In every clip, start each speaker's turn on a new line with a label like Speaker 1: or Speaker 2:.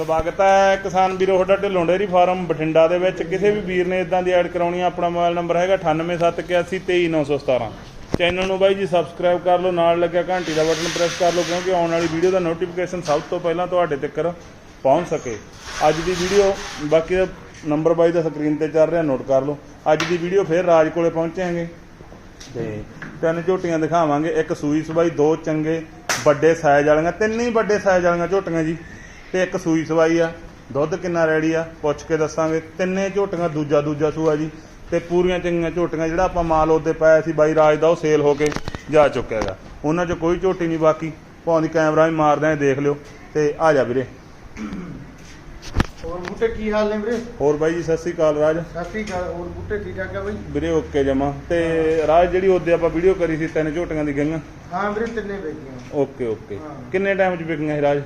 Speaker 1: ਸਵਾਗਤ ਹੈ ਕਿਸਾਨ ਵੀਰੋ, ਤੁਹਾਡਾ ਢਿੱਲੋਂ ਡੇਅਰੀ ਫਾਰਮ ਬਠਿੰਡਾ ਦੇ ਵਿੱਚ। ਕਿਸੇ ਵੀ ਵੀਰ ਨੇ ਇਦਾਂ ਦੀ ਐਡ ਕਰਾਉਣੀ ਆ, ਆਪਣਾ ਮੋਬਾਈਲ ਨੰਬਰ ਹੈਗਾ 9871823917 ਚੈਨਲ ਨੂੰ ਬਾਈ ਜੀ ਸਬਸਕ੍ਰਾਈਬ ਕਰ ਲਓ, ਨਾਲ ਲੱਗਿਆ ਘੰਟੀ ਦਾ ਬਟਨ ਪ੍ਰੈਸ ਕਰ ਲਓ, ਕਿਉਂਕਿ ਆਉਣ ਵਾਲੀ ਵੀਡੀਓ ਦਾ ਨੋਟੀਫਿਕੇਸ਼ਨ ਸਭ ਤੋਂ ਪਹਿਲਾਂ ਤੁਹਾਡੇ ਤੱਕ ਪਹੁੰਚ ਸਕੇ। ਅੱਜ ਦੀ ਵੀਡੀਓ ਬਾਕੀ ਦਾ ਨੰਬਰ ਬਾਈ ਦਾ ਸਕਰੀਨ ਤੇ ਚੱਲ ਰਿਹਾ ਨੋਟ ਕਰ ਲਓ। ਅੱਜ ਦੀ ਵੀਡੀਓ ਫੇਰ ਰਾਜ ਕੋਲੇ ਪਹੁੰਚਾਂਗੇ ਤੇ ਤਿੰਨ ਝੋਟੀਆਂ ਦਿਖਾਵਾਂਗੇ, ਇੱਕ ਸੂਈ ਸਵਾਈ, ਦੋ ਚੰਗੇ, ਵੱਡੇ ਸਾਈਜ਼ ਵਾਲੀਆਂ, ਤਿੰਨ ਹੀ ਵੱਡੇ ਸਾਈਜ਼ ਵਾਲੀਆਂ ਝੋਟੀਆਂ ਜੀ। ਤੇ ਇੱਕ ਸੂਈ ਸਵਾਈ ਆ ਦੁੱਧ ਕਿੰਨਾ ਰੈਡੀ ਆ ਪੁੱਛ ਕੇ ਦੱਸਾਂਗੇ। ਤਿੰਨੇ ਝੋਟੀਆਂ ਦੂਜਾ ਦੂਜਾ ਸੂਆ ਜੀ ਤੇ ਪੂਰੀਆਂ ਚੰਗੀਆਂ ਝੋਟੀਆਂ ਜਿਹੜਾ ਆਪਾਂ ਮਾਲ ਉਹਦੇ ਪਾਇਆ ਸੀ ਬਾਈ ਰਾਜ ਦਾ ਉਹ ਸੇਲ ਹੋ ਕੇ ਜਾ ਚੁੱਕਿਆ ਹੈਗਾ। ਉਹਨਾਂ 'ਚ ਕੋਈ ਝੋਟੀ ਨਹੀਂ ਬਾਕੀ ਭਾਵੇਂ ਦੀ ਕੈਮਰਾ ਵੀ ਮਾਰਦੇ ਦੇਖ ਲਿਓ ਤੇ ਆ ਜਾ ਵੀਰੇ।
Speaker 2: ਹੋਰ ਬੂਟੇ ਕੀ ਹਾਲ ਨੇ ਵੀਰੇ?
Speaker 1: ਹੋਰ ਬਾਈ ਜੀ ਸਤਿ ਸ੍ਰੀ ਅਕਾਲ ਰਾਜ।
Speaker 2: ਸਤਿ ਸ਼੍ਰੀ ਅਕਾਲ ਹੋਰ ਬੂਟੇ ਠੀਕ ਠਾਕ ਆ ਬਈ?
Speaker 1: ਵੀਰੇ ਓਕੇ ਜਮਾ। ਤੇ ਰਾਜ ਜਿਹੜੀ ਉਹਦੇ ਆਪਾਂ ਵੀਡੀਓ ਕਰੀ ਸੀ ਤਿੰਨ ਝੋਟੀਆਂ ਦੀ ਗਈਆਂ।
Speaker 2: ਹਾਂ ਵੀਰੇ ਤਿੰਨੇ ਵੇਚੀਆਂ।
Speaker 1: Okay okay. ਕਿੰਨੇ ਟਾਈਮ 'ਚ ਵਿਕੀਆਂ ਸੀ ਰਾਜ?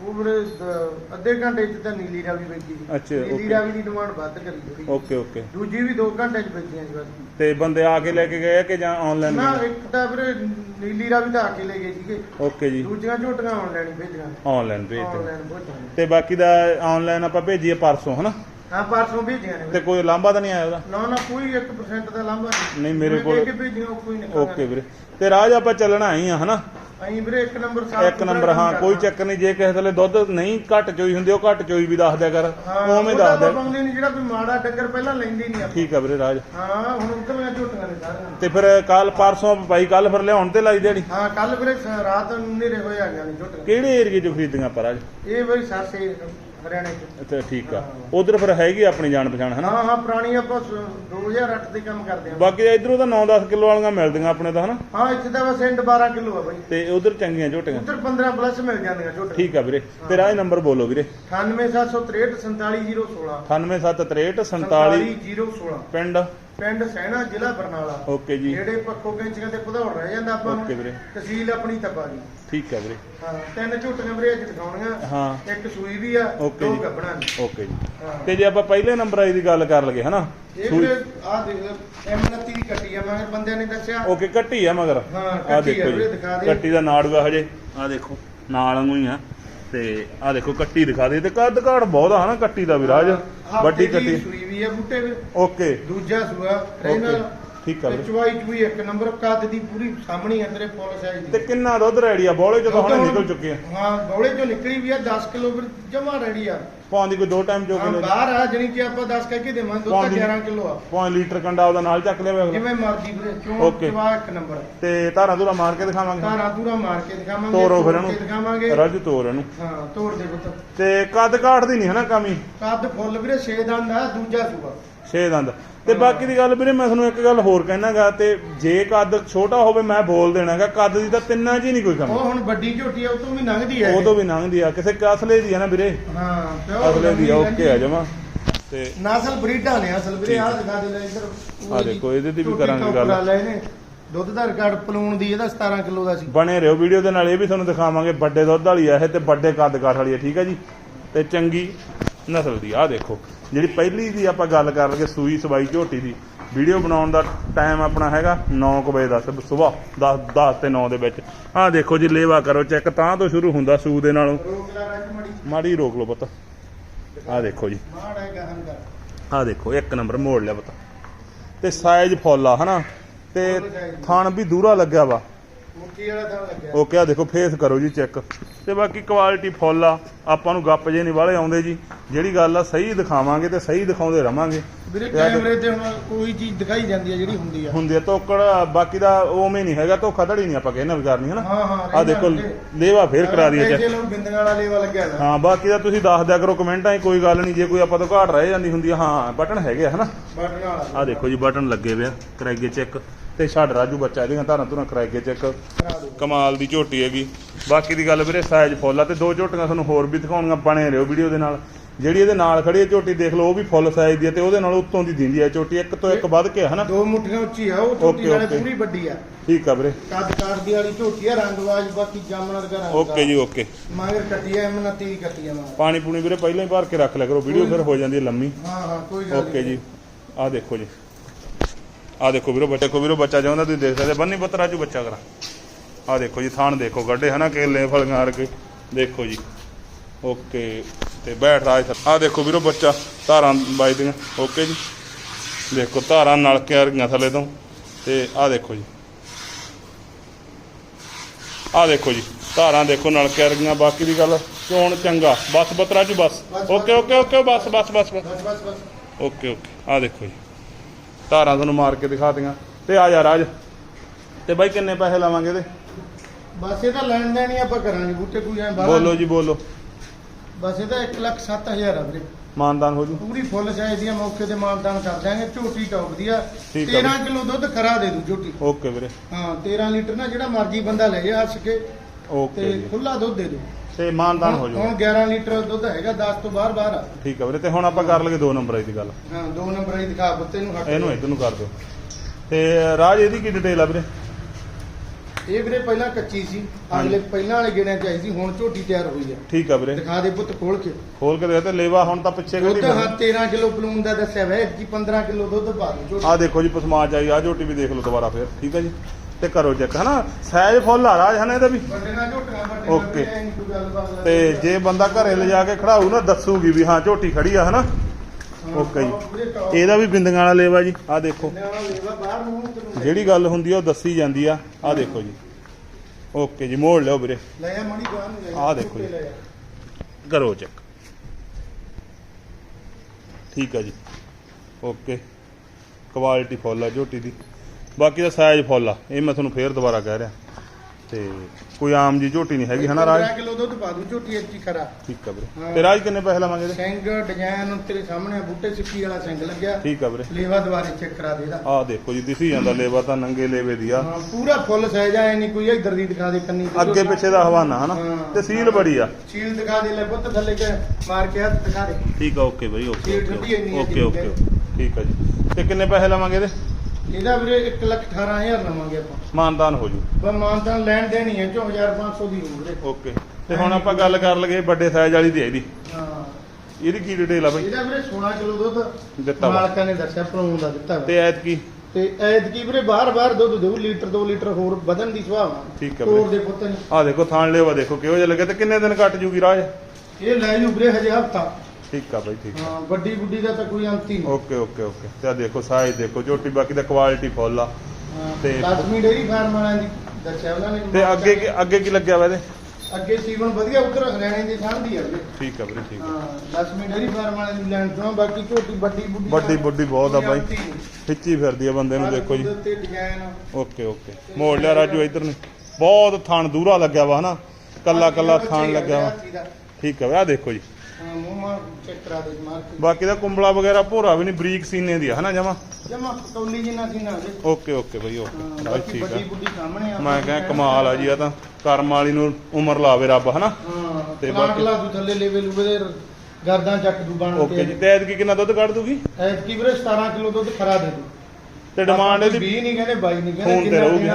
Speaker 2: ਉਹ ਵੀਰੇ ਦ- ਅੱਧੇ ਘੰਟੇ ਚ ਤਾਂ ਨੀਲੀ ਰਾਵੀ ਵੇਚੀ ਸੀ।
Speaker 1: ਅੱਛਾ,
Speaker 2: ਨੀਲੀ
Speaker 1: ਓਕੇ।
Speaker 2: ਰਾਵੀ ਦੀ ਡਿਮਾਂਡ ਵੱਧ ਕਰੀ ਥੋੜੀ
Speaker 1: ਓਕੇ ਓਕੇ।
Speaker 2: ਦੂਜੀ ਵੀ 2 ਘੰਟੇ ਚ ਵੇਚੀਆਂ ਸੀ ਬਸ।
Speaker 1: ਤੇ ਬੰਦੇ ਆ ਕੇ ਲੈ ਕੇ ਗਏ ਆ ਕਿ ਜਾਂ ਆਨਲਾਈਨ
Speaker 2: ਨਾ ਇੱਕ ਤਾਂ ਵੀਰੇ ਨੀਲੀ ਰਾਵੀ ਤਾਂ ਆ ਕੇ ਲੈ ਗਏ ਸੀਗੇ।
Speaker 1: ਓਕੇ ਜੀ।
Speaker 2: ਦੂਜੀਆਂ ਝੋਟੀਆਂ ਆਨਲਾਈਨ ਭੇਜੀਆਂ।
Speaker 1: ਆਨਲਾਈਨ ਭੇਜ ਦਿਓ
Speaker 2: ਆਨਲਾਈਨ ਭੇਜਾਂਗੇ
Speaker 1: ਤੇ ਬਾਕੀ ਦਾ ਆਨਲਾਈਨ ਆਪਾਂ ਭੇਜੀਏ ਪਰਸੋਂ ਹਨਾ?
Speaker 2: ਹਾਂ ਪਰਸੋਂ ਭੇਜੀਆਂ ਨੇ
Speaker 1: ਤੇ
Speaker 2: ਵੀਰੇ।
Speaker 1: ਕੋਈ ਲਾਂਭਾ ਤਾਂ ਨਹੀਂ ਆਇਆ ਉਹਦਾ?
Speaker 2: ਨਾ ਨਾ ਕੋਈ 1% ਦਾ ਲਾਂਭਾ
Speaker 1: ਨਹੀਂ, ਮੇਰੇ ਕੋਲ-
Speaker 2: ਕਿ ਭੇਜੀਆਂ ਉਹ ਕੋਈ ਨਿਕਲਣਾ
Speaker 1: ਓਕੇ ਵੀਰੇ। ਤੇ ਰਾਜ ਆਪਾਂ ਚੱਲਣਾ ਹੀ ਆ ਹਨਾ?
Speaker 2: ਅਸੀਂ ਵੀਰੇ ਇੱਕ ਨੰਬਰ ਸਾਫ਼
Speaker 1: ਇੱਕ ਨੰਬਰ ਹਾਂ ਕੋਈ ਚੱਕਰ ਨਹੀਂ ਜੇ ਕਿਸੇ ਥਲੇ ਦੁੱਧ ਨਹੀਂ ਘੱਟ ਚੋਈ ਹੁੰਦੀ ਉਹ ਘੱਟ ਚੋਈ ਵੀ ਦੱਸ ਦਿਆ ਕਰ ਉਵੇਂ ਦੱਸ ਦਿਆ
Speaker 2: ਪਾਉਂਦੇ ਨਹੀਂ ਜਿਹੜਾ ਕੋਈ ਮਾੜਾ ਡੰਗਰ ਪਹਿਲਾਂ ਲੈਂਦੇ ਨਹੀਂ ਆਪਾਂ।
Speaker 1: ਠੀਕ ਆ ਵੀਰੇ ਰਾਜ।
Speaker 2: ਹਾਂ ਹੁਣ ਉਤਮੀਆਂ ਝੋਟੀਆਂ ਨੇ ਸਾਰੀਆਂ
Speaker 1: ਤੇ ਫਿਰ ਕੱਲ ਪਰਸੋਂ ਪਾਈ ਕੱਲ ਫਿਰ ਲਿਆਉਣ ਤੇ ਲਾਈ ਦਿਹਾੜੀ?
Speaker 2: ਹਾਂ ਕੱਲ ਵੀਰੇ ਰਾਤ ਨੂੰ ਨੇਰੇ ਹੋਏ ਆ ਗਈਆਂ ਨੇ ਝੋਟੀਆਂ।
Speaker 1: ਕਿਹੜੇ ਏਰੀਏ 'ਚ ਖਰੀਦੀਆਂ ਆਪਾਂ ਰਾਜ?
Speaker 2: ਇਹ ਬਈ ਸਰਸੇ ਹਰਿਆਣੇ ਚ।
Speaker 1: ਅੱਛਾ ਠੀਕ ਆ। ਉਧਰ ਫਿਰ ਹੈਗੀ ਆਪਣੀ ਜਾਣ ਪਛਾਣ ਹਨਾ?
Speaker 2: ਹਾਂ ਹਾਂ ਪੁਰਾਣੀ ਆਪਾਂ ਸ- 2008 ਦੇ ਕੰਮ ਕਰਦੇ ਹਾਂ
Speaker 1: ਬਾਕੀ ਇਧਰੋਂ ਤਾਂ 9-10 ਕਿਲੋ ਵਾਲੀਆਂ ਮਿਲਦੀਆਂ ਆਪਣੇ ਤਾਂ ਹਨਾ?
Speaker 2: ਹਾਂ ਇੱਥੇ ਤਾਂ ਬਸ ਇੰਡ 12 ਕਿਲੋ ਆ ਬਈ।
Speaker 1: ਤੇ ਉਧਰ ਚੰਗੀਆਂ ਝੋਟੀਆਂ।
Speaker 2: ਉੱਧਰ 15 ਪਲੱਸ ਮਿਲ ਜਾਂਦੀਆਂ ਝੋਟੀਆਂ।
Speaker 1: ਠੀਕ ਆ ਵੀਰੇ। ਤੇ ਰਾਜ ਨੰਬਰ ਬੋਲੋ ਵੀਰੇ।
Speaker 2: 98763 47016
Speaker 1: 98763 47
Speaker 2: 47016
Speaker 1: ਪਿੰਡ।
Speaker 2: ਪਿੰਡ। ਸਹਿਣਾ ਜ਼ਿਲ੍ਹਾ ਬਰਨਾਲਾ।
Speaker 1: ਓਕੇ ਜੀ।
Speaker 2: ਜਿਹੜੇ ਪੱਖੋ ਕੈਂਚੀਆਂ ਤੇ ਭਦੌੜ ਰਹਿ ਜਾਂਦਾ ਆਪਾਂ ਨੂੰ।
Speaker 1: ਓਕੇ ਵੀਰੇ।
Speaker 2: ਤਹਿਸੀਲ ਆਪਣੀ ਤਪਾ ਦੀ।
Speaker 1: ਠੀਕ ਆ ਵੀਰੇ।
Speaker 2: ਹਾਂ ਤਿੰਨ ਝੋਟੀਆਂ ਵੀਰੇ ਅੱਜ ਦਿਖਾਉਣੀਆਂ।
Speaker 1: ਹਾਂ।
Speaker 2: ਇੱਕ ਸੂਈ ਵੀ ਆ
Speaker 1: ਓਕੇ
Speaker 2: ਦੋ
Speaker 1: ਜੀ।
Speaker 2: ਗੱਬਣਾ ਨੇ
Speaker 1: ਓਕੇ ਜੀ।
Speaker 2: ਹਾਂ।
Speaker 1: ਤੇ ਜੇ ਆਪਾਂ ਪਹਿਲੇ ਨੰਬਰ ਆਈ ਦੀ ਗੱਲ ਕਰ ਲਗੇ ਹਨਾ?
Speaker 2: ਇਹ
Speaker 1: ਸੂਈ-
Speaker 2: ਵੀਰੇ ਆ ਦੇਖ M29 ਦੀ ਕੱਟੀ ਆ ਮਗਰ ਬੰਦਿਆਂ ਨੇ ਦੱਸਿਆ।
Speaker 1: ਓਕੇ ਕੱਟੀ ਆ ਮਗਰ।
Speaker 2: ਹਾਂ,
Speaker 1: ਆ
Speaker 2: ਕੱਟੀ ਆ
Speaker 1: ਦੇਖੋ
Speaker 2: ਵੀਰੇ,
Speaker 1: ਜੀ
Speaker 2: ਦਿਖਾ ਦੇ।
Speaker 1: ਕੱਟੀ ਦਾ ਨਾੜੂਗਾ ਹਜੇ। ਆ ਦੇਖੋ ਨਾਲ ਵਾਂਗੂ ਹੀ ਆ। ਤੇ ਆ ਦੇਖੋ ਕੱਟੀ ਦਿਖਾ ਦੇ। ਤੇ ਕੱਦ ਕਾੜ ਬਹੁਤ ਆ ਹਨਾ ਕੱਟੀ ਦਾ ਵੀ ਰਾਜ।
Speaker 2: ਹਫ਼ਤੇ
Speaker 1: ਵੱਡੀ
Speaker 2: ਦੀ
Speaker 1: ਕੱਟੀ।
Speaker 2: ਸੂਈ ਵੀ ਆ ਬੂਟੇ ਵੀ।
Speaker 1: ਓਕੇ।
Speaker 2: ਦੂਜਾ ਸੂਆ ਟ੍ਰੇਨਰ
Speaker 1: ਠੀਕ
Speaker 2: ਤੇ
Speaker 1: ਵੀਰੇ
Speaker 2: ਚੁਆਈ ਚੁਈ ਇੱਕ ਨੰਬਰ ਕੱਦ ਦੀ ਪੂਰੀ ਸਾਹਮਣੀ ਤੇਰੇ ਫੁੱਲ ਸਾਈਜ਼
Speaker 1: ਤੇ
Speaker 2: ਦੀ
Speaker 1: ਕਿੰਨਾ ਦੁੱਧ ਰੈਡੀ ਆ? ਬੋਲੇ ਜਦੋਂ ਹੁਣੇ ਨਿਕਲ ਚੁੱਕੇ ਆ।
Speaker 2: ਹਾਂ ਬੌਲੇ ਚੋਂ ਨਿਕਲੀ ਵੀ ਆ 10 ਕਿਲੋ ਜਮਾ ਰੈਡੀ ਆ।
Speaker 1: ਪਾਉਣ ਦੀ ਕੋਈ ਦੋ ਟਾਈਮ ਜੋ
Speaker 2: ਹਾਂ
Speaker 1: ਕਿਲੋ
Speaker 2: ਬਾਹਰ ਆ ਜਣੀ ਕਿ ਆਪਾਂ 10 ਕਹਿ ਕੇ ਦੇਵਾਂ ਦੁੱਧ ਤਾਂ
Speaker 1: ਪਾਉਂਦੀ-
Speaker 2: 11 ਕਿਲੋ ਆ।
Speaker 1: ਪਾਉਣ ਲੀਟਰ ਕੰਡਾ ਉਹਦਾ ਨਾਲ ਚੱਕ ਲਿਆ ਅਗਲਾ।
Speaker 2: ਜਿਵੇਂ ਮਰਜ਼ੀ ਵੀਰੇ ਚੋਂ। ਚਵਾ ਇੱਕ ਨੰਬਰ।
Speaker 1: ਤੇ ਧਾਰਾਂ ਧੂਰਾ ਮਾਰ ਕੇ ਦਿਖਾਵਾਂਗੇ
Speaker 2: ਧਾਰਾ ਧੂਰਾ ਮਾਰ ਕੇ ਦਿਖਾਵਾਂਗੇ
Speaker 1: ਤੋਰੋ ਫਿਰ
Speaker 2: ਤੋੜ ਕੇ ਦਿਖਾਵਾਂਗੇ।
Speaker 1: ਇਹਨੂੰ ਰੱਜ ਤੋਰ ਇਹਨੂੰ।
Speaker 2: ਹਾਂ ਤੋੜ ਦੇ ਪੁੱਤ।
Speaker 1: ਤੇ ਕੱਦ ਕਾਠ ਦੀ ਨਹੀਂ ਹੈ ਨਾ ਕਮੀ?
Speaker 2: ਕੱਦ ਫੁੱਲ ਵੀਰੇ 6 ਦੰਦ ਆ ਦੂਜਾ ਸੂਆ।
Speaker 1: 6 ਦੰਦ। ਤੇ ਬਾਕੀ ਦੀ ਗੱਲ ਵੀਰੇ ਮੈਂ ਤੁਹਾਨੂੰ ਇੱਕ ਗੱਲ ਹੋਰ ਕਹਿਣਾਗਾ ਤੇ ਜੇ ਕੱਦ ਛੋਟਾ ਹੋਵੇ ਮੈਂ ਬੋਲ ਦੇਣਾਗਾ ਕੱਦ ਦੀ ਤਾਂ ਤਿੰਨਾਂ 'ਚ ਹੀ ਨਹੀਂ ਕੋਈ
Speaker 2: ਉਹ
Speaker 1: ਕਮੀ
Speaker 2: ਹੁਣ ਵੱਡੀ ਝੋਟੀ ਆ ਉਹ ਤੋਂ ਵੀ ਲੰਘਦੀ ਹੈ
Speaker 1: ਉਹ ਤੋਂ ਵੀ ਲੰਘਦੀ ਆ। ਕਿਸੇ ਕਸਲੇ ਦੀ ਆ ਨਾ ਵੀਰੇ।
Speaker 2: ਹਾਂ ਪਿਓਰ
Speaker 1: ਅਸਲੇ ਦੀ ਆ ਓਕੇ ਆ ਜਮਾ। ਤੇ
Speaker 2: ਨਸਲ ਬਰੀਡਾਂ ਨੇ ਅਸਲ ਵੀਰੇ ਆ। ਦਿਖਾ ਦੇ ਲੈ ਇੱਧਰ
Speaker 1: ਆਹ ਦੇਖੋ, ਇਹਦੇ ਦੀ ਵੀ ਕਰਾਂਗੇ ਗੱਲ।
Speaker 2: ਦੁੱਧ ਦਾ ਰਿਕਾਰਡ ਪਲੂਣ ਦੀ ਇਹਦਾ 17 ਕਿਲੋ ਦਾ ਸੀ।
Speaker 1: ਬਣੇ ਰਹੋ ਵੀਡੀਓ ਦੇ ਨਾਲ ਇਹ ਵੀ ਤੁਹਾਨੂੰ ਦਿਖਾਵਾਂਗੇ ਵੱਡੇ ਦੁੱਧ ਵਾਲੀ ਆ ਇਹ ਤੇ ਵੱਡੇ ਕੱਦ ਕਾਠ ਵਾਲੀ ਆ ਠੀਕ ਆ ਜੀ? ਤੇ ਚੰਗੀ ਨਸਲ ਦੀ। ਆ ਦੇਖੋ, ਜਿਹੜੀ ਪਹਿਲੀ ਦੀ ਆਪਾਂ ਗੱਲ ਕਰ ਲਗੇ ਸੂਈ ਸਵਾਈ ਝੋਟੀ ਦੀ ਵੀਡੀਓ ਬਣਾਉਣ ਦਾ ਟਾਈਮ ਆਪਣਾ ਹੈਗਾ 9 ਵਜੇ ਦਾ ਸਵੇਰ 10 10 ਤੇ 9 ਦੇ ਵਿੱਚ। ਆਹ ਦੇਖੋ ਜੀ, ਲੇਵਾ ਕਰੋ ਚੈੱਕ ਤਾਂ ਤੋਂ ਸ਼ੁਰੂ ਹੁੰਦਾ ਸੂ ਦੇ ਨਾਲੋਂ।
Speaker 2: ਮਾੜੀ
Speaker 1: ਰੋਕ ਲਓ ਪੁੱਤ। ਆਹ ਦੇਖੋ ਜੀ।
Speaker 2: ਮਾੜ
Speaker 1: ਆਹ ਦੇਖੋ, ਇੱਕ ਨੰਬਰ ਮੋੜ ਲਿਆ ਪੁੱਤ। ਤੇ ਸਾਈਜ਼ ਫੁੱਲ ਆ, ਹਨਾ? ਤੇ ਥਣ ਵੀ ਦੂਰਾ ਲੱਗਿਆ ਵਾ।
Speaker 2: ਮੁੱਠੀ ਵਾਲਾ ਤਾਂ ਲੱਗਿਆ।
Speaker 1: ਓਕੇ ਆ ਦੇਖੋ ਫੇਸ ਕਰੋ ਜੀ ਚੈੱਕ। ਤੇ ਬਾਕੀ ਕੁਆਲਿਟੀ ਫੁੱਲ ਆ। ਆਪਾਂ ਨੂੰ ਗੱਪ ਜੇ ਨਹੀਂ ਵਾਲੇ ਆਉਂਦੇ ਜੀ। ਜਿਹੜੀ ਗੱਲ ਆ ਸਹੀ ਦਿਖਾਵਾਂਗੇ ਤੇ ਸਹੀ ਦਿਖਾਉਂਦੇ ਰਵਾਂਗੇ।
Speaker 2: ਵੀਰੇ ਕੈਮਰੇ ਤੇ ਹੁਣ ਕੋਈ ਚੀਜ਼ ਦਿਖਾਈ ਜਾਂਦੀ ਹੈ ਜਿਹੜੀ ਹੁੰਦੀ ਆ।
Speaker 1: ਹੁੰਦੀ ਆ ਧੋਕੜ ਬਾਕੀ ਦਾ ਉਵੇਂ ਨਹੀਂ ਹੈਗਾ ਧੋਖਾ ਧੜੀ ਨਹੀਂ ਆਪਾਂ ਕਹਿਣਾ ਵਿਚਾਰਨੀ ਹੈ ਨਾ
Speaker 2: ਹਾਂ ਹਾਂ
Speaker 1: ਆ ਦੇਖੋ ਲੇਵਾ ਫੇਰ ਕਰਾ ਦਈਏ
Speaker 2: ਜੇ
Speaker 1: ਚੈੱਕ
Speaker 2: ਬਿੰਦੀਆਂ ਵਾਲਾ ਲੇਵਾ ਲੱਗਿਆ
Speaker 1: ਹਾਂ ਬਾਕੀ ਦਾ ਤੁਸੀਂ ਦੱਸ ਦਿਆ ਕਰੋ ਕਮੈਂਟਾਂ 'ਚ ਕੋਈ ਗੱਲ ਨਹੀਂ ਜੇ ਕੋਈ ਆਪਾਂ ਤੋਂ ਘਾਟ ਰਹਿ ਜਾਂਦੀ ਹੁੰਦੀ ਆ ਹਾਂ ਬਟਨ ਹੈਗੇ ਆ ਹਨਾ?
Speaker 2: ਬਟਨ ਵਾਲਾ।
Speaker 1: ਆ ਦੇਖੋ ਜੀ ਬਟਨ ਲੱਗੇ ਹੋਏ ਆ ਕਰਾਈਏ ਚੈੱਕ ਤੇ ਛੱਡ ਰਾਜੂ ਬੱਚਾ ਇਹਦੀਆਂ ਧਾਰਾਂ ਧੁਰਾਂ ਕਰਾਈਏ ਚੈੱਕ।
Speaker 2: ਕਰਾ ਦਿਓ
Speaker 1: ਕਮਾਲ ਦੀ ਝੋਟੀ ਹੈਗੀ। ਬਾਕੀ ਦੀ ਗੱਲ ਵੀਰੇ ਸਾਈਜ਼ ਫੁੱਲ ਆ ਤੇ ਦੋ ਝੋਟੀਆਂ ਤੁਹਾਨੂੰ ਹੋਰ ਵੀ ਦਿਖਾਉਣੀਆਂ ਬਣੇ ਰਹੋ ਵੀਡੀਓ ਦੇ ਨਾਲ। ਜਿਹੜੀ ਇਹਦੇ ਨਾਲ ਖੜੀ ਹੈ ਝੋਟੀ ਦੇਖ ਲਓ ਉਹ ਵੀ ਫੁੱਲ ਸਾਈਜ਼ ਦੀ ਹੈ ਤੇ ਉਹਦੇ ਨਾਲ ਉੱਤੋਂ ਦੀ ਦਿੰਦੀ ਹੈ ਝੋਟੀ ਇੱਕ ਤੋਂ ਇੱਕ ਵੱਧ ਕੇ ਹਨਾ?
Speaker 2: ਦੋ ਮੁੱਠੀਆਂ ਉੱਚੀ ਆ ਉਹ
Speaker 1: ਓਕੇ,
Speaker 2: ਨਾਲੇ। ਪੂਰੀ ਵੱਡੀ ਆ।
Speaker 1: ਠੀਕ ਆ ਵੀਰੇ।
Speaker 2: ਕੱਦ ਕਾਟ ਦੀ ਵਾਲੀ ਝੋਟੀ ਆ ਰੰਗਵਾਜ ਬਾਕੀ ਜਾਮਨਰ ਦਾ ਰੰਗ
Speaker 1: ਓਕੇ ਜੀ ਓਕੇ।
Speaker 2: ਮਗਰ ਕੱਟੀ ਆ M29 ਦੀ ਕੱਟੀ ਆ ਮਗਰ।
Speaker 1: ਪਾਣੀ ਪੂਣੀ ਵੀਰੇ ਪਹਿਲਾਂ ਹੀ ਭਰ ਕੇ ਰੱਖ ਲਿਆ ਕਰੋ ਵੀਡੀਓ ਫਿਰ ਹੋ ਜਾਂਦੀ ਹੈ ਲੰਮੀ।
Speaker 2: ਹਾਂ ਹਾਂ ਕੋਈ ਗੱਲ
Speaker 1: ਓਕੇ ਜੀ। ਆਹ ਦੇਖੋ ਜੀ। ਆਹ ਦੇਖੋ ਵੀਰੋ ਬੱਚਾ ਕੋ ਵੀਰੋ ਬੱਚਾ ਚਾਹੁੰਦਾ ਤੁਸੀਂ ਦੇਖ ਸਕਦੇ ਬੰਨੀ ਪੁੱਤ ਰਾਜੂ ਬੱਚਾ ਕਰਾ। ਆਹ ਦੇਖੋ ਜੀ, ਥਾਣ ਦੇਖੋ, ਗੱਡੇ ਹਨਾ, ਕੇਲੇ, ਫਲੀਆਂ ਹਰ ਕੇ ਦੇਖੋ ਜੀ। ਓਕੇ, ਤੇ ਬੈਠ ਰਾਜ ਆ ਦੇਖੋ ਵੀਰੋ ਬੱਚਾ, ਧਾਰਾਂ ਵੱਜਦੀਆਂ। ਓਕੇ ਜੀ। ਦੇਖੋ, ਧਾਰਾਂ ਨਲਕੇ ਵਰਗੀਆਂ ਥੱਲੇ ਤੋਂ। ਤੇ ਆ ਦੇਖੋ ਜੀ। ਆ ਦੇਖੋ ਜੀ, ਧਾਰਾਂ ਦੇਖੋ ਨਲਕੇ ਵਰਗੀਆਂ ਬਾਕੀ ਦੀ ਗੱਲ, ਚੋਣ ਚੰਗਾ। ਬਸ ਬਤਰਾ ਚ ਬਸ। ਓਕੇ ਓਕੇ ਓਕੇ, ਬਸ ਬਸ ਬਸ ਬਸ।
Speaker 2: ਬਸ ਬਸ ਬਸ
Speaker 1: ਓਕੇ ਓਕੇ। ਆ ਦੇਖੋ ਜੀ। ਧਾਰਾਂ ਤੁਹਾਨੂੰ ਮਾਰ ਕੇ ਦਿਖਾ ਦਿਆਂ ਤੇ ਆ ਜਾ ਰਾਜ। ਤੇ ਬਾਈ ਕਿੰਨੇ ਪੈਸੇ ਲਾਵਾਂਗੇ ਇਹਦੇ?
Speaker 2: ਬਸ ਇਹ ਤਾਂ ਲੈਣ ਦੇਣ ਆਪਾਂ ਕਰਾਂਗੇ ਬੂਟੇ ਕੋਈ ਐ ਬਾਹਰ
Speaker 1: ਬੋਲੋ ਜੀ ਬੋਲੋ।
Speaker 2: ਬਸ ਇਹ ਤਾਂ 1 ਲੱਖ 7000 ਆ ਵੀਰੇ।
Speaker 1: ਮਾਨਦਾਨ ਹੋ ਜੂ।
Speaker 2: ਪੂਰੀ ਫੁੱਲ ਸਾਈਜ਼ ਦੀਆਂ ਮੌਕੇ ਤੇ ਮਾਨਦਾਨ ਕਰ ਦਿਆਂਗੇ ਝੋਟੀ ਟੌਪ
Speaker 1: ਠੀਕ ਆ
Speaker 2: 13 ਕਿਲੋ ਦੁੱਧ ਖਰਾ ਦੇ ਦੂ ਝੋਟੀ।
Speaker 1: ਓਕੇ ਵੀਰੇ।
Speaker 2: ਹਾਂ 13 ਲੀਟਰ ਨਾ ਜਿਹੜਾ ਮਰਜ਼ੀ ਬੰਦਾ ਲੈ ਜਾ ਹੱਸ ਕੇ।
Speaker 1: ਓਕੇ
Speaker 2: ਤੇ ਖੁੱਲਾ ਦੁੱਧ ਦੇ ਦੂ।
Speaker 1: ਤੇ ਮਾਨਦਾਨ ਹੋ
Speaker 2: ਹੁਣ
Speaker 1: ਜੂ
Speaker 2: 11 ਲੀਟਰ ਦੁੱਧ ਹੈਗਾ 10 ਤੋਂ ਬਾਹਰ ਬਾਹਰ ਆ।
Speaker 1: ਠੀਕ ਆ ਵੀਰੇ ਤੇ ਹੁਣ ਆਪਾਂ ਕਰ ਲਗੇ ਦੋ ਨੰਬਰ ਦੀ ਗੱਲ।
Speaker 2: ਹਾਂ ਦੋ ਨੰਬਰ ਹੀ ਦਿਖਾ ਬੁੱਤੇ ਨੂੰ ਹੱਟ
Speaker 1: ਇਹਨੂੰ ਇਧਰ ਨੂੰ ਕਰ ਦਿਓ। ਤੇ ਰਾਜ ਇਹਦੀ ਕੀ ਡਿਟੇਲ ਆ ਵੀਰੇ?
Speaker 2: ਇਹ ਵੀਰੇ ਪਹਿਲਾਂ ਕੱਚੀ ਸੀ। ਅਗਲੇ ਪਹਿਲਾਂ ਵਾਲੇ ਗੇੜਿਆਂ ਚ ਆਈ ਸੀ ਹੁਣ ਝੋਟੀ ਤਿਆਰ ਹੋਈ ਆ।
Speaker 1: ਠੀਕ ਆ ਵੀਰੇ।
Speaker 2: ਦਿਖਾ ਦੇ ਪੁੱਤ ਖੋਲ ਕੇ।
Speaker 1: ਖੋਲ ਕੇ ਦੇ ਤੇ ਲੇਵਾ ਹੁਣ ਤਾਂ ਪਿੱਛੇ
Speaker 2: ਦੁੱਧ
Speaker 1: ਕਿਹੜੀ
Speaker 2: ਹਾਂ 13 ਕਿਲੋ ਬਲੂਨ ਦਾ ਦੱਸਿਆ ਵੇ ਕਿ 15 ਕਿਲੋ ਦੁੱਧ ਪਾ ਦੂ
Speaker 1: ਆ ਦੇਖੋ ਜੀ ਪਸਮਾਜ ਆਈ ਆ ਝੋਟੀ ਵੀ ਦੇਖ ਲਓ ਦੁਬਾਰਾ ਫੇਰ ਠੀਕ ਆ ਜੀ। ਤੇ ਕਰੋ ਚੈੱਕ ਹਨਾ? ਸਾਈਜ਼ ਫੁੱਲ ਆ ਰਾਜ ਹਨਾ ਇਹਦਾ ਵੀ? ਓਕੇ। ਤੇ ਜੇ ਬੰਦਾ ਘਰੇ ਲਿਜਾ ਕੇ ਖੜਾਊ ਨਾ ਦੱਸੂਗੀ ਵੀ ਹਾਂ ਝੋਟੀ ਖੜੀ ਆ ਹਨਾ? ਓਕੇ ਜੀ। ਇਹਦਾ ਵੀ ਬਿੰਦੀਆਂ ਵਾਲਾ ਲੇਵਾ ਜੀ ਆ ਦੇਖੋ। ਜਿਹੜੀ ਗੱਲ ਹੁੰਦੀ ਆ ਉਹ ਦੱਸੀ ਜਾਂਦੀ ਆ। ਆ ਦੇਖੋ ਜੀ। ਓਕੇ ਜੀ ਮੋੜ ਲਿਓ ਵੀਰੇ।
Speaker 2: ਆ
Speaker 1: ਦੇਖੋ ਜੀ। ਕਰੋ ਚੈੱਕ। ਠੀਕ ਆ ਜੀ। ਓਕੇ। ਕੁਆਲਿਟੀ ਫੁੱਲ ਆ ਝੋਟੀ ਦੀ। ਬਾਕੀ ਦਾ ਸਾਈਜ਼ ਫੁੱਲ ਆ। ਇਹ ਮੈਂ ਤੁਹਾਨੂੰ ਫੇਰ ਦੁਬਾਰਾ ਕਹਿ ਰਿਹਾ। ਤੇ ਕੋਈ ਆਮ ਜੀ ਝੋਟੀ ਨਹੀਂ ਹੈਗੀ ਹਨਾ ਰਾਜ?
Speaker 2: 15 ਕਿਲੋ ਦੁੱਧ ਪਾ ਦੂ ਝੋਟੀ ਇੱਥੇ ਖਰਾ।
Speaker 1: ਠੀਕ ਆ ਵੀਰੇ। ਤੇ ਰਾਜ ਕਿੰਨੇ ਪੈਸੇ ਲਵਾਂਗੇ ਇਹਦੇ?
Speaker 2: ਸਿੰਘ ਡਿਜ਼ਾਈਨ ਤੇਰੇ ਸਾਹਮਣੇ ਬੂਟੇ ਸਿੱਪੀ ਵਾਲਾ ਸਿੰਘ ਲੱਗਿਆ।
Speaker 1: ਠੀਕ ਆ ਵੀਰੇ।
Speaker 2: ਲੇਵਾ ਦੁਆਰੇ ਚੈੱਕ ਕਰਾ ਦੇ ਇਹਦਾ।
Speaker 1: ਆ ਦੇਖੋ ਜੀ ਦਿਸੀ ਜਾਂਦਾ ਲੇਵਾ ਤਾਂ ਨੰਗੇ ਲੇਵੇ ਦੀ ਆ।
Speaker 2: ਹਾਂ ਪੂਰਾ ਫੁੱਲ ਸਾਈਜ਼ ਆ ਨਹੀਂ ਕੋਈ ਇੱਧਰ ਦੀ ਦਿਖਾ ਦੇ ਕੰਨੀ
Speaker 1: ਅੱਗੇ ਪਿੱਛੇ ਦਾ ਹਵਾਨਾ ਹਨਾ?
Speaker 2: ਹਾਂ।
Speaker 1: ਤੇ ਸੀਲ ਬੜੀ ਆ।
Speaker 2: ਸੀਲ ਦਿਖਾ ਦੇ ਲੈ ਪੁੱਤ ਥੱਲੇ ਕੇ ਮਾਰ ਕੇ ਹੱਥ ਦਿਖਾ ਦੇ।
Speaker 1: ਠੀਕ ਆ ਓਕੇ ਬਈ ਓਕੇ
Speaker 2: ਸੀਟ ਠੰਡੀ ਇੰਨੀ ਆ
Speaker 1: ਓਕੇ ਓਕੇ। ਠੀਕ ਆ ਜੀ। ਤੇ ਕਿੰਨੇ ਪੈਸੇ ਲਵਾਂਗੇ ਇਹਦੇ?
Speaker 2: ਇਹਦਾ ਵੀਰੇ 1 ਲੱਖ 18000 ਲਵਾਂਗੇ ਆਪਾਂ।
Speaker 1: ਮਾਨਦਾਨ ਹੋ ਜੂ।
Speaker 2: ਮਾਨਤਾਂ ਲੈਣ ਦੇਣੀ ਹੈ 4500 ਦੀ ਹੋਊ ਵੀਰੇ।
Speaker 1: ਓਕੇ। ਤੇ ਹੁਣ ਆਪਾਂ ਗੱਲ ਕਰ ਲਗੇ ਵੱਡੇ ਸਾਈਜ਼ ਵਾਲੀ ਦੀ ਆ ਇਹਦੀ।
Speaker 2: ਹਾਂ।
Speaker 1: ਇਹਦੀ ਕੀ ਡਿਟੇਲ ਆ ਬਈ?
Speaker 2: ਇਹਦਾ ਵੀਰੇ 16 ਕਿਲੋ ਦੁੱਧ
Speaker 1: ਦਿੱਤਾ ਵਾ।
Speaker 2: ਮਾਲਕਾਂ ਨੇ ਦੱਸਿਆ ਭਰੂਣ ਦਾ ਦਿੱਤਾ ਵਾ।
Speaker 1: ਤੇ ਐਤ ਕੀ?
Speaker 2: ਤੇ ਐਤਕੀ ਵੀਰੇ ਬਾਰ-ਬਾਰ ਦੁੱਧ ਦੇਊ ਲੀਟਰ 2 ਲੀਟਰ ਹੋਰ ਵਧਣ ਦੀ ਸੁਭਾਵਨਾ
Speaker 1: ਠੀਕ ਹੈ
Speaker 2: ਤੋੜ
Speaker 1: ਵੀਰੇ।
Speaker 2: ਦੇ ਪੁੱਤ ਨੇ
Speaker 1: ਆ ਦੇਖੋ ਥਾਣ ਲਿਓ ਦੇਖੋ ਕਿਹੋ ਜਿਹਾ ਲੱਗੇ ਤੇ ਕਿੰਨੇ ਦਿਨ ਕੱਟ ਜੂਗੀ ਰਾਜ?
Speaker 2: ਇਹ ਲੈ ਜੂ ਵੀਰੇ ਹਜੇ ਹਫਤਾ।
Speaker 1: ਠੀਕ ਆ ਬਾਈ ਠੀਕ ਆ।
Speaker 2: ਹਾਂ ਵੱਡੀ ਗੁੱਡੀ ਦਾ ਤਾਂ ਕੋਈ ਅੰਤ ਹੀ ਨਹੀਂ।
Speaker 1: Okay okay okay. ਤੇ ਆ ਦੇਖੋ ਸਾਈਜ਼ ਦੇਖੋ ਝੋਟੀ ਬਾਕੀ ਦਾ ਕੁਆਲਿਟੀ ਫੁੱਲ ਆ। ਤੇ
Speaker 2: ਤੇ- ਡੇਰੀ ਫਾਰਮ ਵਾਲਿਆਂ ਦੀ ਦੱਸਿਆ ਉਹਨਾਂ ਨੇ।
Speaker 1: ਤੇ ਅੱਗੇ ਕੀ ਅੱਗੇ ਕੀ ਲੱਗਿਆ ਵਾ ਇਹਦੇ?
Speaker 2: ਅੱਗੇ ਸੀਵਨ ਵਧੀਆ ਉੱਧਰ ਹਰਿਆਣੇ ਦੀ ਸਾਂਭਦੀ ਆ ਵੀਰੇ
Speaker 1: ਠੀਕ ਆ ਵੀਰੇ ਠੀਕ ਆ।
Speaker 2: ਹਾਂ ਲక్ష్ਮੀ ਡੇਰੀ ਫਾਰਮ ਵਾਲਿਆਂ ਦੀ ਲੈਣ ਤੋਂ ਬਾਕੀ ਝੋਟੀ ਵੱਡੀ ਬੁੱਢੀ
Speaker 1: ਵੱਡੀ ਬੁੱਢੀ ਬਹੁਤ ਆ ਬਾਈ। ਖਿੱਚੀ ਫਿਰਦੀ ਆ ਬੰਦੇ ਨੂੰ ਦੇਖੋ ਜੀ।
Speaker 2: ਤੇ ਡਿਜ਼ਾਈਨ
Speaker 1: ਓਕੇ ਓਕੇ। ਮੋੜ ਲਿਆ ਰਾਜੂ ਇਧਰ ਨੂੰ। ਬਹੁਤ ਥਣ ਦੂਰਾ ਲੱਗਿਆ ਵਾ ਹਨਾ? ਕੱਲਾ ਕੱਲਾ ਥਣ ਲੱਗਿਆ ਵਾ। ਠੀਕ ਆ ਆ ਦੇਖੋ ਜੀ।
Speaker 2: ਮੂੰਹ ਮਾਰ ਚੈੱਕ ਕਰਾ ਦੇ ਮਾਰ ਕੇ।
Speaker 1: ਬਾਕੀ ਦਾ ਕੁੰਬਲਾ ਵਗੈਰਾ ਭੋਰਾ ਵੀ ਨਹੀਂ ਬਰੀਕ ਸੀਨੇ ਦੀ ਹਨਾ ਜਮਾ?
Speaker 2: ਜਮਾ ਕੌਲੀ ਜਿੰਨਾ ਸੀ ਨਾ ਦੇ
Speaker 1: ਓਕੇ ਓਕੇ ਬਈ
Speaker 2: ਹਾਂ,
Speaker 1: ਓਕੇ ਰਾਜ
Speaker 2: ਬਾਕੀ
Speaker 1: ਠੀਕ ਆ।
Speaker 2: ਵੱਡੀ ਬੁੱਢੀ ਸਾਹਮਣੇ ਆ।
Speaker 1: ਮੈਂ ਕਿਹਾ ਕਮਾਲ ਆ ਜੀ ਆ ਤਾਂ ਕਰਮ ਵਾਲੀ ਨੂੰ ਉਮਰ ਲਾਵੇ ਰੱਬ ਹਨਾ?
Speaker 2: ਹਾਂ
Speaker 1: ਤੇ
Speaker 2: ਤੇ
Speaker 1: ਬਾਕੀ-
Speaker 2: ਬਾਕੀ ਲਾ ਦੂ ਥੱਲੇ ਲੈਵੇ ਲੂਵੇ ਦੇ ਗਰਦਾਂ ਚੱਕ ਦੂ ਬਣ
Speaker 1: ਓਕੇ ਜੀ ਤੇ ਐਤਕੀ ਕਿੰਨਾ ਦੁੱਧ ਕੱਢ ਦੂਗੀ?
Speaker 2: ਐਤਕੀ ਵੀਰੇ 17 ਕਿਲੋ ਦੁੱਧ ਖਰਾ ਦੇ ਦੂ।
Speaker 1: ਤੇ ਡਿਮਾਂਡ ਇਹਦੀ
Speaker 2: 20 ਨਹੀਂ ਕਹਿੰਦੇ 22 ਨਹੀਂ ਕਹਿੰਦੇ
Speaker 1: ਫੋਨ ਤੇ ਰਹੂਗੀ।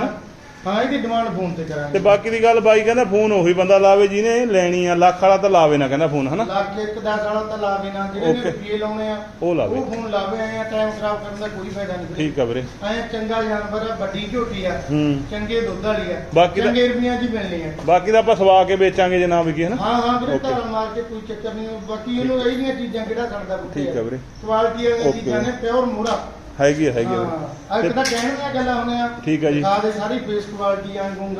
Speaker 1: ਨਾ?
Speaker 2: ਹਾਂ ਇਹਦੀ ਡਿਮਾਂਡ ਫੋਨ ਤੇ
Speaker 1: ਤੇ
Speaker 2: ਕਰਾਂਗੇ
Speaker 1: ਬਾਕੀ ਦੀ ਗੱਲ ਬਾਈ ਕਹਿੰਦਾ ਫੋਨ ਉਹੀ ਬੰਦਾ ਲਾਵੇ ਜਿਹਨੇ ਲੈਣੀ ਆ ਲੱਖ ਵਾਲਾ ਤਾਂ ਲਾਵੇ ਨਾ ਕਹਿੰਦਾ ਫੋਨ ਹਨਾ
Speaker 2: ਲੱਖ ਇੱਕ 10 ਵਾਲਾ ਤਾਂ ਲਾ ਦੇਣਾ ਜਿਹੜੇ ਨੇ
Speaker 1: Okay.
Speaker 2: ਰੁਪਏ ਲਾਉਣੇ ਆ
Speaker 1: ਉਹ ਲਾਵੇ
Speaker 2: ਉਹ ਫੋਨ ਲਾਵੇ ਆਏ ਆ ਟਾਈਮ ਖਰਾਬ ਕਰਨ ਦਾ ਕੋਈ ਫਾਇਦਾ ਨਹੀਂ।
Speaker 1: ਠੀਕ ਆ ਵੀਰੇ
Speaker 2: ਐ ਚੰਗਾ ਜਾਨਵਰ ਆ ਵੱਡੀ ਝੋਟੀ ਆ
Speaker 1: ਹੂੰ
Speaker 2: ਚੰਗੇ ਦੁੱਧ ਵਾਲੀ ਆ
Speaker 1: ਬਾਕੀ ਤਾਂ-
Speaker 2: ਚੰਗੇ ਰੁਪਈਆਂ ਦੀ ਮਿਲਣੀ ਆ
Speaker 1: ਬਾਕੀ ਦਾ ਆਪਾਂ ਸਵਾ ਕੇ ਵੇਚਾਂਗੇ ਜੇ ਨਾ ਵਿਕੀ ਹਨਾ
Speaker 2: ਹਾਂ ਹਾਂ ਵੀਰੇ
Speaker 1: Okay.
Speaker 2: ਧਾਰਾ ਮਾਰ ਕੇ ਕੋਈ ਚੱਕਰ ਨਹੀਂ ਬਾਕੀ ਇਹਨੂੰ ਇਹ ਜਿਹੀਆਂ ਚੀਜ਼ਾਂ ਕਿਹੜਾ ਛੱਡਦਾ ਬੁੱਤੇ
Speaker 1: ਠੀਕ ਆ ਵੀਰੇ
Speaker 2: ਕੁਆਲਿਟੀ ਵਾਲੀਆਂ
Speaker 1: Okay.
Speaker 2: ਚੀਜ਼ਾਂ ਨੇ ਪਿਓਰ ਮੂਰਾ
Speaker 1: ਹੈਗੀ ਆ ਹੈਗੀ ਆ।
Speaker 2: ਹਾਂ ਤਾਂ ਕਹਿਣ ਦੀਆਂ ਗੱਲਾਂ ਹੁੰਦੀਆਂ।
Speaker 1: ਠੀਕ ਆ ਜੀ।
Speaker 2: ਦੇ ਸਾਰੀ ਫੇਸ ਕੁਆਲਿਟੀ ਆਂ ਗੁੰਗ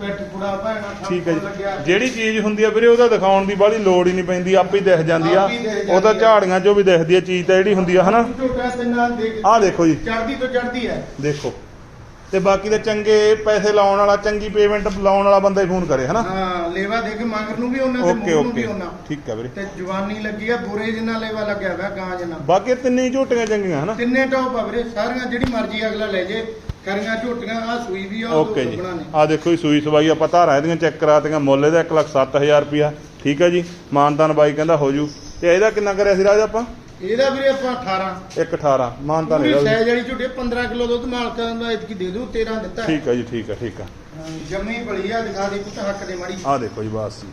Speaker 2: ਪਿੱਠ ਕੁੜਾ ਭੈਣਾ ਥਣ
Speaker 1: ਠੀਕ ਹੈ
Speaker 2: ਲੱਗਿਆ।
Speaker 1: ਜੀ ਜਿਹੜੀ ਚੀਜ਼ ਹੁੰਦੀ ਆ ਵੀਰੇ ਉਹਦਾ ਦਿਖਾਉਣ ਦੀ ਬਾਹਲੀ ਲੋੜ ਹੀ ਨਹੀਂ ਪੈਂਦੀ ਆਪੇ ਹੀ ਦਿਖ ਜਾਂਦੀ ਆ।
Speaker 2: ਆਪੇ ਹੀ ਦਿਖ ਜਾਂਦੀ
Speaker 1: ਉਹ ਤਾਂ
Speaker 2: ਆ।
Speaker 1: ਝਾੜੀਆਂ ਚੋਂ ਵੀ ਦਿਖਦੀ ਆ ਚੀਜ਼ ਤਾਂ ਜਿਹੜੀ ਹੁੰਦੀ ਆ ਹਨਾ।
Speaker 2: ਝੋਟਾ ਤਿੰਨਾਂ ਦੇ
Speaker 1: ਆਹ ਦੇਖੋ ਜੀ।
Speaker 2: ਚੜਦੀ ਤੋਂ ਚੜਦੀ ਹੈ।
Speaker 1: ਦੇਖੋ। ਤੇ ਬਾਕੀ ਦੇ ਚੰਗੇ ਪੈਸੇ ਲਾਉਣ ਵਾਲਾ ਚੰਗੀ ਪੇਮੈਂਟ ਲਾਉਣ ਵਾਲਾ ਬੰਦਾ ਹੀ ਫੋਨ ਕਰੇ ਹਨਾ?
Speaker 2: ਹਾਂ ਲੇਵਾ ਦੇ ਕੇ ਮਗਰ ਨੂੰ ਵੀ ਉਹਨਾਂ
Speaker 1: ਓਕੇ
Speaker 2: ਮੂੰਹ ਨੂੰ ਵੀ
Speaker 1: ਓਕੇ
Speaker 2: ਉਹਨਾਂ।
Speaker 1: ਠੀਕ ਆ ਵੀਰੇ।
Speaker 2: ਤੇ ਜਵਾਨੀ ਲੱਗੀ ਆ ਬੁਰੇ ਜਿੰਨਾ ਲੇਵਾ ਲੱਗਿਆ ਹੋਇਆ ਗਾਂ ਜਿੰਨਾ।
Speaker 1: ਬਾਕੀ ਤਿੰਨੇ ਹੀ ਝੋਟੀਆਂ ਚੰਗੀਆਂ ਹਨਾ?
Speaker 2: ਤਿੰਨੇ ਟੌਪ ਆ ਵੀਰੇ ਸਾਰੀਆਂ ਜਿਹੜੀ ਮਰਜ਼ੀ ਅਗਲਾ ਲੈ ਜੇ। ਕਰੀਆਂ ਝੋਟੀਆਂ ਆ ਸੂਈ ਵੀ ਆ ਉਹ
Speaker 1: ਓਕੇ ਜੀ।
Speaker 2: ਨੇ
Speaker 1: ਆ ਦੇਖੋ ਜੀ ਸੂਈ ਸਵਾਈ ਆਪਾਂ ਧਾਰਾਂ ਇਹਦੀਆਂ ਚੈੱਕ ਕਰਾਤੀਆਂ ਮੁੱਲ ਇਹਦਾ 107000 ਰੁਪਿਆ ਠੀਕ ਹੈ ਜੀ ਮਾਨਤਾਨ ਬਾਈ ਕਹਿੰਦਾ ਹੋ ਜੂ। ਤੇ ਇਹਦਾ ਕਿੰਨਾ ਕਰਿਆ ਸੀ ਰਾਜ ਆਪਾਂ?
Speaker 2: ਇਹਦਾ ਵੀਰੇ ਆਪਾਂ 18
Speaker 1: 1 18 ਮਾਨਤਾਨ
Speaker 2: ਪੂਰੀ
Speaker 1: ਇਹਦਾ ਵੀ।
Speaker 2: ਸਾਈਜ਼ ਵਾਲੀ ਝੋਟੀ 15 ਕਿਲੋ ਦੁੱਧ ਮਾਲਕਾਂ ਦਾ ਇਤਕੀ ਦੇ ਦੂ 13 ਦਿੱਤਾ।
Speaker 1: ਠੀਕ ਹੈ ਜੀ ਠੀਕ ਹੈ ਠੀਕ ਹੈ
Speaker 2: ਹਾਂ, ਜੰਮੀ ਆ ਦਿਖਾ ਦੇ ਪੁੱਤ ਹੱਕ ਦੇ ਮੜੀ।
Speaker 1: ਆ ਦੇਖੋ ਜੀ ਬਾਸ ਜੀ।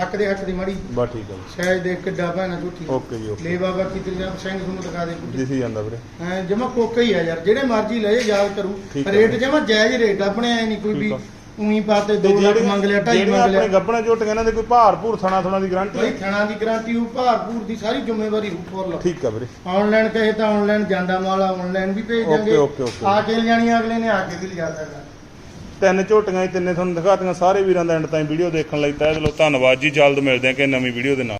Speaker 2: ਹੱਕ ਦੇ ਹੱਕ ਦੀ ਮੜੀ।
Speaker 1: ਬਸ ਠੀਕ ਹੈ ਜੀ।
Speaker 2: ਸਾਈਜ਼ ਦੇਖ ਕਿੱਡਾ ਭੈਣਾ ਝੂਠੀ।
Speaker 1: ਓਕੇ ਜੀ ਓਕੇ।
Speaker 2: ਲੈ ਬਾਬਾ ਕੀ ਤੇਰੇ ਸਿੰਘ ਤੁਹਾਨੂੰ ਦਿਖਾ ਦੇ ਪੁੱਤ।
Speaker 1: ਦਿਸੀ ਜਾਂਦਾ ਵੀਰੇ।
Speaker 2: ਜਮਾ ਕੋਕਾ ਹੀ ਆ ਯਾਰ ਜਿਹੜੇ ਮਰਜ਼ੀ ਲੈ ਯਾਦ ਕਰੂ।
Speaker 1: ਠੀਕ।
Speaker 2: ਰੇਟ ਜਮਾ ਜਾਇਜ਼ ਰੇਟ ਆਪਣੇ ਐ ਨਹੀਂ ਕੋਈ ਵੀ ਉਹੀ ਪਾਤੇ
Speaker 1: ਤੇ
Speaker 2: 2 ਲੱਖ ਮੰਗ ਲਿਆ 2.5
Speaker 1: ਜਿਹੜੀਆਂ
Speaker 2: ਮੰਗ
Speaker 1: ਆਪਣੇ
Speaker 2: ਲਿਆ
Speaker 1: ਗੱਬਣਾ ਝੋਟੀਆਂ ਇਹਨਾਂ ਦੇ ਕੋਈ ਭਾਰ ਭੂਰ ਥਣਾ ਥਣਾ ਦੀ ਗਾਰੰਟੀ
Speaker 2: ਬਈ ਥਣਾ ਦੀ ਗਾਰੰਟੀ ਉਹ ਭਾਰਪੂਰ ਦੀ ਸਾਰੀ ਜ਼ਿੰਮੇਵਾਰੀ ਹੋ ਫੁੱਲ।
Speaker 1: ਠੀਕ ਆ ਵੀਰੇ।
Speaker 2: ਆਨਲਾਈਨ ਕਹੇ ਤਾਂ ਆਨਲਾਈਨ ਜਾਂਦਾ ਮਾਲ ਆਨਲਾਈਨ ਵੀ ਭੇਜ ਦਾਂਗੇ
Speaker 1: ਓਕੇ, ਓਕੇ।
Speaker 2: ਆ ਕੇ ਲਿਜਾਣੀਆਂ ਅਗਲੇ ਨੇ ਆ ਕੇ ਵੀ ਲਿਜਾ ਸਕਦਾ
Speaker 1: ਤਿੰਨ ਝੋਟੀਆਂ ਹੀ ਤਿੰਨੇ ਤੁਹਾਨੂੰ ਦਿਖਾਤੀਆਂ ਸਾਰੇ ਵੀਰਾਂ ਦਾ ਐਂਡ ਤਾਈਂ ਵੀਡੀਓ ਦੇਖਣ ਲਈ ਤਹਿ ਦਿਲੋਂ ਧੰਨਵਾਦ ਜੀ। ਜਲਦ ਮਿਲਦੇ ਹਾਂ ਕਿ ਨਵੀਂ ਵੀਡੀਓ ਦੇ ਨਾਲ।